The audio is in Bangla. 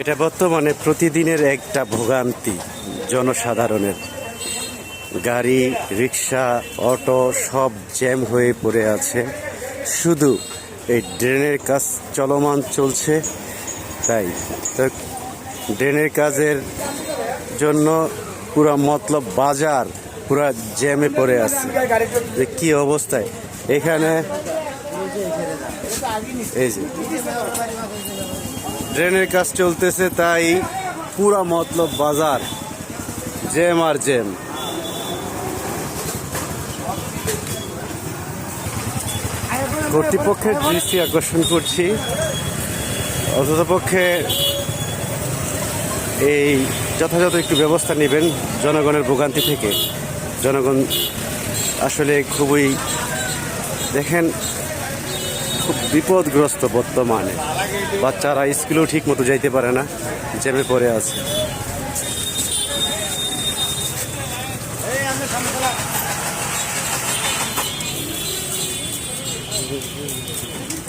এটা বর্তমানে প্রতিদিনের একটা ভোগান্তি জনসাধারণের। গাড়ি, রিক্সা, অটো সব জ্যাম হয়ে পড়ে আছে। শুধু এই ড্রেনের কাজ চলমান চলছে, তাই তো ড্রেনের কাজের জন্য পুরা মতলব বাজার পুরা জ্যামে পড়ে আছে। যে কি অবস্থায়? এখানে এই যে। ড্রেনের কাজ চলতেছে তাই পুরা মতলব বাজার জ্যাম আর জেম কর্তৃপক্ষের দৃষ্টি আকর্ষণ করছি। অন্ততপক্ষে এই যথাযথ একটু ব্যবস্থা নেবেন জনগণের ভোগান্তি থেকে। জনগণ আসলে খুবই দেখেন খুব বিপদগ্রস্ত বর্তমানে। বাচ্চারা স্কুলেও ঠিক মতো যাইতে পারে না জেমে পড়ে আছে।